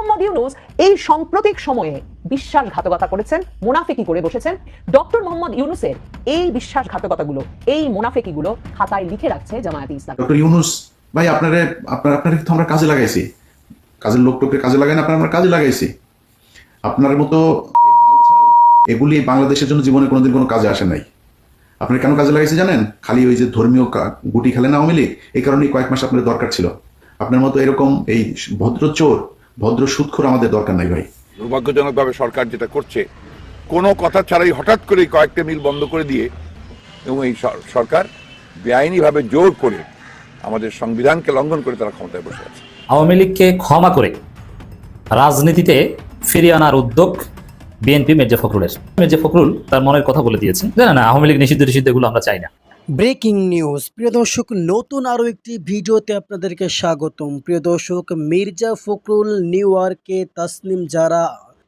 মোহাম্মদ ইউনুস এই সাম্প্রতিক সময়ে বিশ্বাসঘাতকতা করেছেন, মুনাফিকি করে বসেছেন। ডক্টর মোহাম্মদ ইউনুসের এই বিশ্বাসঘাতকতাগুলো, এই মুনাফিকিগুলো খাতায় লিখে রাখছে জামায়াতে ইসলাম। ডক্টর ইউনুস, ভাই আপনারে, আপনার আপনার আমরা কাজে লাগাইছি। কাজের লোক টোককে কাজে লাগাই না, আপনার আমরা কাজে লাগাইছি। আপনার মতো এগুলি বাংলাদেশের জন্য জীবনে কোনোদিন কোনো কাজে আসে নাই। আপনার কেন কাজে লাগাইছি জানেন? খালি ওই যে ধর্মীয় গুটি খেলেন আওয়ামী লীগ? এই কারণেই কয়েক মাস আপনার দরকার ছিল। আপনার মতো এরকম এই ভদ্র চোর ভদ্র সুৎখোর আমাদের দরকার নাই ভাই। দুর্ভাগ্যজনকভাবে সরকার যেটা করছে কোনো কথা ছাড়াই হঠাৎ করে কয়েকটা মিল বন্ধ করে দিয়ে এবং এই সর- সরকার বেআইনিভাবে জোর করে আমাদের সংবিধানকে লঙ্ঘন করে তারা ক্ষমতায় বসে আছে। আওয়ামী লীগকে ক্ষমা করে রাজনীতিতে ফিরিয়ে আনার উদ্যোগ বিএনপি মির্জা ফখরুলের। মির্জা ফখরুল তার মনের কথা বলে দিয়েছেন। জানা না আওয়ামী লীগ নিষিদ্ধ নিষিদ্ধ এগুলো আমরা চাই না। Breaking news. প্রিয় দর্শক, নতুন আরও একটি ভিডিওতে আপনাদেরকে স্বাগতম। প্রিয় দর্শক, মির্জা ফখরুল, নিউ ইয়র্কে তাসনিম যারা,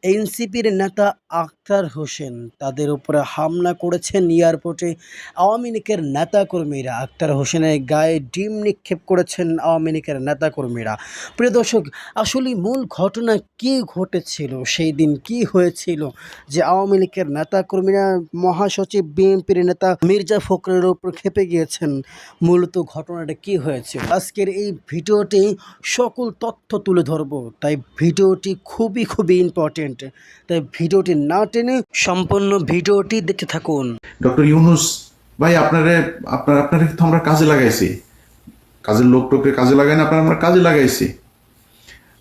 এনসিপির নেতা আখতার হোসেন তাদের উপরে হামলা করেছেন এয়ারপোর্টে আওয়ামী লীগের নেতাকর্মীরা আখতার হোসেনের গায়ে ডিম নিক্ষেপ করেছেন আওয়ামী লীগের নেতাকর্মীরা। প্রিয় দর্শক, আসলে মূল ঘটনা কী ঘটেছিল? সেই দিন কি হয়েছিল? যে আওয়ামী লীগের নেতাকর্মীরা মহাসচিব, বিএনপির নেতা মির্জা ফখরের উপর খেপে গিয়েছেন। মূলত ঘটনাটা কি হয়েছিল? আজকের এই ভিডিওটি সকল তথ্য তুলে ধরবো, তাই ভিডিওটি খুবই খুবই ইম্পর্টেন্ট তাই ভিডিওটি না টেনে সম্পূর্ণ ভিডিওটি দেখতে থাকুন। ডক্টর ইউনুস, ভাই, আপনারে, আপনার, আপনারে তো আমরা কাজে লাগাইছি। কাজের লোক টোককে কাজে লাগাই না, আপনার আমরা কাজে লাগাইছি।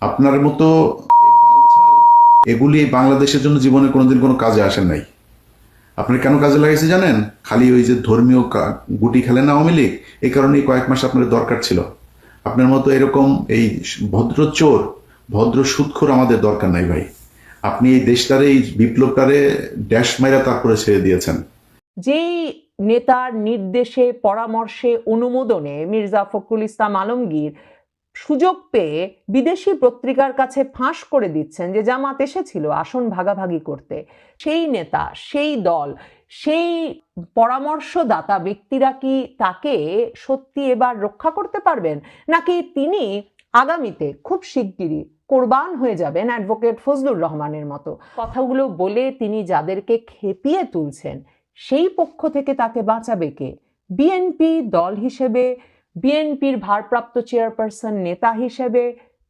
আপনার মতো এগুলি বাংলাদেশের জন্য জীবনে কোনোদিন কোনো কাজে আসেন নাই। আপনি কেন কাজে লাগাইছি জানেন? খালি ওই যে ধর্মীয় গুটি খেলেন আওয়ামী লীগ? এই কারণেই কয়েক মাস আপনার দরকার ছিল। আপনার মতো এরকম এই ভদ্র চোর, ভদ্র সুৎখোর আমাদের দরকার নাই ভাই। আপনি এই দেশটারে এই বিপ্লবটারে ড্যাশ মাইরা তারপরে ছেড়ে দিয়েছেন। যেই নেতার নির্দেশে, পরামর্শে, অনুমোদনে মির্জা ফখরুল ইসলাম আলমগীর সুযোগ পেয়ে বিদেশি পত্রিকার কাছে ফাঁস করে দিচ্ছেন যে জামাত এসেছিল আসন ভাগাভাগি করতে। সেই নেতা, সেই দল, সেই পরামর্শদাতা ব্যক্তিরা কি তাকে সত্যি এবার রক্ষা করতে পারবেন? নাকি তিনি আগামীতে খুব শিগগিরই কোরবান হয়ে যাবেন অ্যাডভোকেট ফজলুর রহমানের মতো। কথাগুলো বলে তিনি যাদেরকে খেপিয়ে তুলছেন, সেই পক্ষ থেকে তাকে বাঁচাবে কে? বিএনপি দল হিসেবে, বিএনপির ভারপ্রাপ্ত চেয়ারপারসন নেতা হিসেবে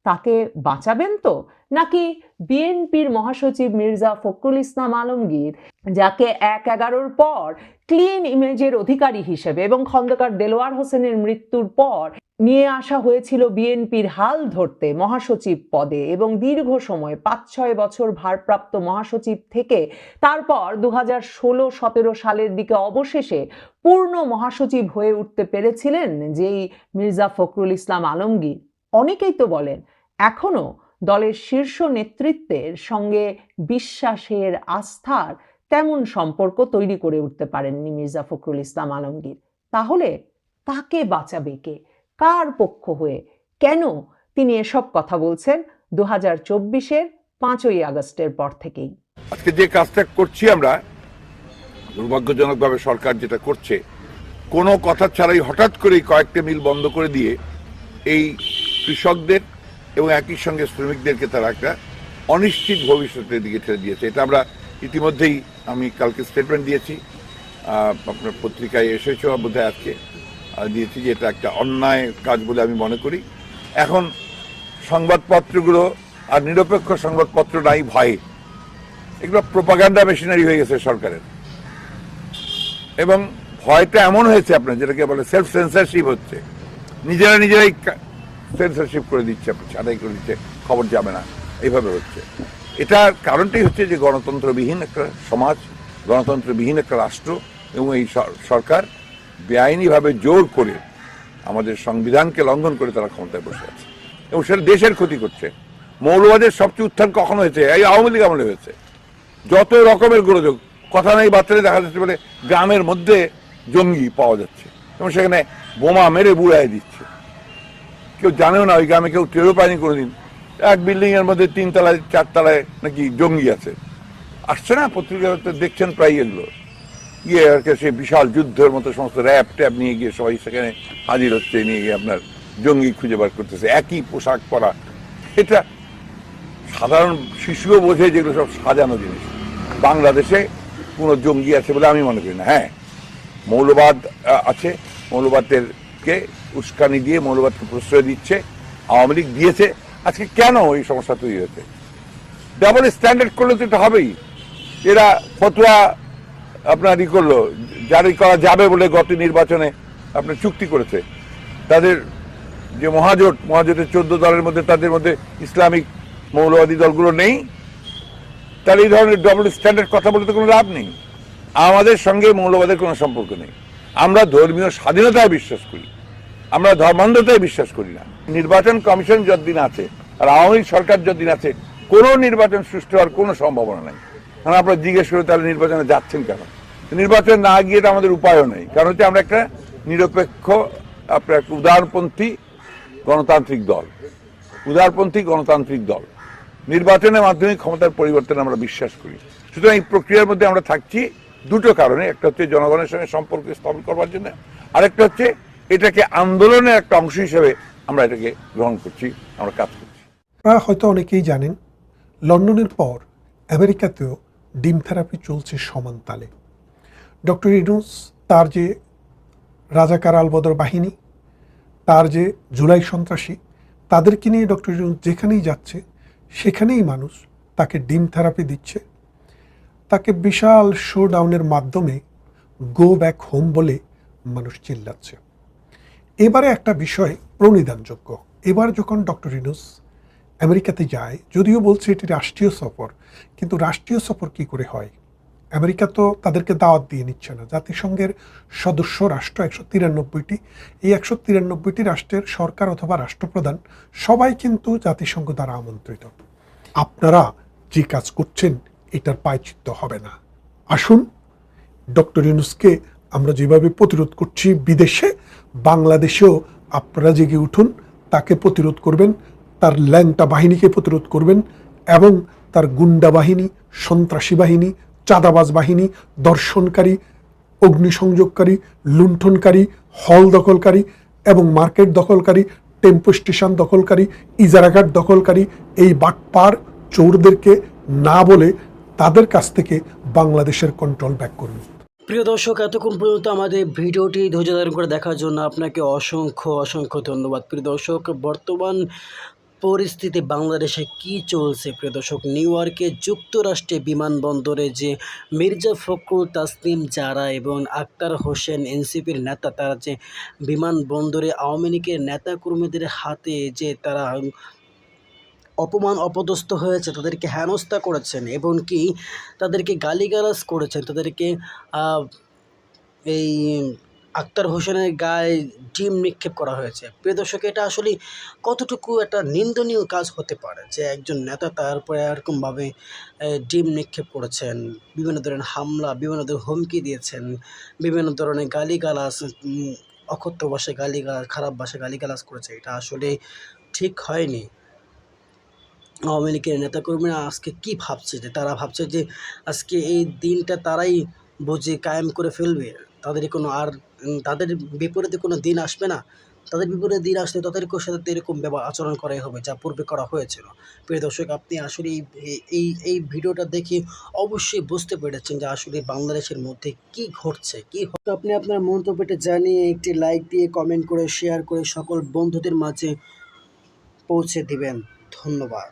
তাকে বাঁচাবেন তো? নাকি বিএনপির মহাসচিব মির্জা ফখরুল ইসলাম আলমগীর, যাকে এক এগারোর পর ক্লিন ইমেজের অধিকারী হিসেবে এবং খন্দকার দেলোয়ার হোসেনের মৃত্যুর পর নিয়ে আসা হয়েছিল বিএনপির হাল ধরতে মহাসচিব পদে এবং দীর্ঘ সময় পাঁচ ছয় বছর ভারপ্রাপ্ত মহাসচিব থেকে তারপর দু হাজার ষোলো, সতেরো সালের দিকে অবশেষে পূর্ণ মহাসচিব হয়ে উঠতে পেরেছিলেন যেই মির্জা ফখরুল ইসলাম আলমগীর। অনেকেই তো বলেন, এখনও দলের শীর্ষ নেতৃত্বের সঙ্গে বিশ্বাসের আস্থার তেমন সম্পর্ক তৈরি করে উঠতে পারেননি মির্জা ফখরুল ইসলাম আলমগীর। তাহলে তাকে বাঁচাবে কে? কার পক্ষ হয়ে? কেন তিনি এসব কথা বলছেন দু হাজার চব্বিশের পাঁচই আগস্টের পর থেকেই? আজকে যে কাজটা করছি আমরা, দুর্ভাগ্যজনকভাবে সরকার যেটা করছে, কোনো কথা ছাড়াই হঠাৎ করে কয়েকটা মিল বন্ধ করে দিয়ে এই কৃষকদের এবং একই সঙ্গে শ্রমিকদেরকে তারা একটা অনিশ্চিত ভবিষ্যতের দিকে ঠেলে দিয়েছে। এটা আমরা ইতিমধ্যেই আমি কালকে স্টেটমেন্ট দিয়েছি। আপনার পত্রিকায় এসেছ বোধহয় আজকে। দিয়েছি যে এটা একটা অন্যায় কাজ বলে আমি মনে করি। এখন সংবাদপত্রগুলো আর নিরপেক্ষ সংবাদপত্র নাই ভয়ে। এগুলো প্রোপাগান্ডা মেশিনারি হয়ে গেছে সরকারের। এবং ভয়টা এমন হয়েছে আপনার, যেটাকে বলে সেলফ সেন্সারশিপ হচ্ছে। নিজেরা নিজেরাই সেন্সারশিপ করে দিচ্ছে ছাড়াই করে দিচ্ছে, খবর যাবে না। এইভাবে হচ্ছে। এটার কারণটাই হচ্ছে যে গণতন্ত্রবিহীন একটা সমাজ, গণতন্ত্রবিহীন একটা রাষ্ট্র এবং এই সরকার বেআইনিভাবে জোর করে আমাদের সংবিধানকে লঙ্ঘন করে তারা ক্ষমতায় বসে আছে। এবং সেটা দেশের ক্ষতি করছে। মৌলবাদের সবচেয়ে উত্থান কখন হয়েছে? এই আওয়ামী লীগ আমলে হয়েছে। যত রকমের গোলযোগ, কথা নেই বাচ্চারা দেখা যাচ্ছে বলে গ্রামের মধ্যে জঙ্গি পাওয়া যাচ্ছে। এবং সেখানে বোমা মেরে বুড়াই দিচ্ছে। কেউ জানেও না, ওই গ্রামে কেউ টেরও পায়নি কোনোদিন। এক বিল্ডিং এর মধ্যে তিন তলায় চার তলায় নাকি জঙ্গি আছে। আসছে না? পত্রিকাতে দেখছেন প্রায় এগুলো। গিয়ে আর কি সেই বিশাল যুদ্ধের মতো সমস্ত র্যাপ ট্যাপ নিয়ে গিয়ে সবাই সেখানে হাজির হচ্ছে, নিয়ে গিয়ে আপনার জঙ্গি খুঁজে বার করতেছে। একই পোশাক পরা। এটা সাধারণ শিশুও বোঝে যেগুলো সব সাজানো জিনিস। বাংলাদেশে কোনো জঙ্গি আছে বলে আমি মনে করি না। হ্যাঁ মৌলবাদ আছে। মৌলবাদদেরকে উস্কানি দিয়ে মৌলবাদকে প্রশ্রয় দিচ্ছে, আওয়ামী লীগ দিয়েছে। আজকে কেন এই সমস্যা তৈরি হয়েছে? ডাবল স্ট্যান্ডার্ড করলে তো এটা হবেই। এরা ফতোয়া আপনার ই করল, জারি করা যাবে বলে গত নির্বাচনে আপনার চুক্তি করেছে। তাদের যে মহাজোট, মহাজোটের চোদ্দ দলের মধ্যে, তাদের মধ্যে ইসলামিক মৌলবাদী দলগুলো নেই। তাহলে এই ধরনের ডবল স্ট্যান্ডার্ড কথা বলে তো কোনো লাভ নেই। আমাদের সঙ্গে মৌলবাদের কোনো সম্পর্ক নেই। আমরা ধর্মীয় স্বাধীনতায় বিশ্বাস করি। আমরা ধর্মান্ধতায় বিশ্বাস করি না। নির্বাচন কমিশন যতদিন আছে আর আওয়ামী সরকার যতদিন আছে, কোনো নির্বাচন সুষ্ঠু হওয়ার কোনো সম্ভাবনা নেই। কারণ আপনারা জিজ্ঞেস করে তাহলে নির্বাচনে যাচ্ছেন কেন? নির্বাচন না গিয়ে তো আমাদের উপায়ও নেই। কারণ হচ্ছে আমরা একটা নিরপেক্ষ, আপনার উদারপন্থী গণতান্ত্রিক দল। উদারপন্থী গণতান্ত্রিক দল। নির্বাচনের মাধ্যমে ক্ষমতার পরিবর্তন আমরা বিশ্বাস করি। সুতরাং এই প্রক্রিয়ার মধ্যে আমরা থাকছি দুটো কারণে। একটা হচ্ছে জনগণের সঙ্গে সম্পর্ক স্থাপন করবার জন্য, আরেকটা হচ্ছে এটাকে আন্দোলনের একটা অংশ হিসেবে আমরা এটাকে গ্রহণ করছি, আমরা কাজ করছি। আপনারা হয়তো অনেকেই জানেন, লন্ডনের পর আমেরিকাতেও ডিম থেরাপি চলছে সমান তালে। ডক্টর ইডুস তার যে রাজাকার আলবদর বাহিনী, তার যে জুলাই সন্ত্রাসী, তাদেরকে নিয়ে ডক্টর ইডুস যেখানেই যাচ্ছে, সেখানেই মানুষ তাকে ডিম থেরাপি দিচ্ছে। তাকে বিশাল শো ডাউনের মাধ্যমে গো ব্যাক হোম বলে মানুষ চিল্লাচ্ছে। এবারে একটা বিষয় প্রণিধানযোগ্য। এবার যখন ডক্টর ইনুস আমেরিকাতে যায়, যদিও বলছে এটি রাষ্ট্রীয় সফর, কিন্তু রাষ্ট্রীয় সফর কি করে হয়? আমেরিকা তো তাদেরকে দাওয়াত দিয়ে নিচ্ছে না। জাতিসংঘের সদস্য রাষ্ট্র একশো তিরানব্বইটি। এই একশো তিরানব্বইটি রাষ্ট্রের সরকার অথবা রাষ্ট্রপ্রধান সবাই কিন্তু জাতিসংঘ দ্বারা আমন্ত্রিত। আপনারা যে কাজ করছেন, এটার পায়চিত্ত হবে না। আসুন, ডক্টর ইউনুসকে আমরা যেভাবে প্রতিরোধ করছি বিদেশে, বাংলাদেশেও আপনারা জেগে উঠুন, তাকে প্রতিরোধ করবেন, তার ল্যাংটা বাহিনীকে প্রতিরোধ করবেন এবং তার গুন্ডা বাহিনী, সন্ত্রাসী বাহিনী, চাঁদাবাজ বাহিনী, দর্শনকারী, অগ্নিসংযোগকারী, লুণ্ঠনকারী, হল দখলকারী এবং মার্কেট দখলকারী, টেম্পো স্টেশন দখলকারী ইজারাঘাট দখলকারী এই বাটপার চোরদেরকে না বলে তাদের কাছ থেকে বাংলাদেশের কন্ট্রোল ব্যাক করুন। প্রিয় দর্শক, এতক্ষণ পর্যন্ত আমাদের ভিডিওটি ধৈর্য ধারণ করে দেখার জন্য আপনাকে অসংখ্য অসংখ্য ধন্যবাদ। প্রিয় দর্শক, বর্তমান পরিস্থিতি বাংলাদেশে কি চলছে? প্রিয় দর্শক, নিউ ইয়র্কে যুক্তরাষ্ট্রে বিমানবন্দরে যে মির্জা ফখরুল তাসনিম যারা এবং আক্তার হোসেন এনসিপির নেতা, তারা যে বিমানবন্দরে আওয়ামী লীগের নেতাকর্মীদের হাতে যে তারা অপমান অপদস্থ হয়েছে, তাদেরকে হেনস্থা করেছেন এবং কি তাদেরকে গালিগালাজ করেছেন, তাদেরকে এই আক্তার হোসেনের গায়ে ডিম নিক্ষেপ করা হয়েছে। প্রিয় দর্শক, এটা আসলে কতটুকু একটা নিন্দনীয় কাজ হতে পারে যে একজন নেতা তার উপরে এরকমভাবে ডিম নিক্ষেপ করেছেন, বিভিন্ন ধরনের হামলা, বিভিন্ন ধরনের হুমকি দিয়েছেন, বিভিন্ন ধরনের গালিগালাজ অকথ্য ভাষায় গালিগালাজ, খারাপ ভাষায় গালিগালাজ করেছে, এটা আসলে ঠিক হয়নি। আওয়ামী লীগের নেতাকর্মীরা আজকে কি ভাবছে যে, তারা ভাবছে যে আজকে এই দিনটা তারাই বুঝে কায়েম করে ফেলবে? তাদের কোনো আর তাদের বিপরীতে কোনো দিন আসবে না? তাদের বিপরীতে দিন আসলে তাদেরকেও সাথে এরকম ব্যবহার, আচরণ করাই হবে যা পূর্বে করা হয়েছিল। প্রিয় দর্শক, আপনি আসলে এই এই এই ভিডিওটা দেখে অবশ্যই বুঝতে পেরেছেন যে আসলে বাংলাদেশের মধ্যে কি ঘটছে, কি আপনি আপনার মন্তব্যটা জানিয়ে একটি লাইক দিয়ে, কমেন্ট করে, শেয়ার করে সকল বন্ধুদের মাঝে পৌঁছে দিবেন। ধন্যবাদ।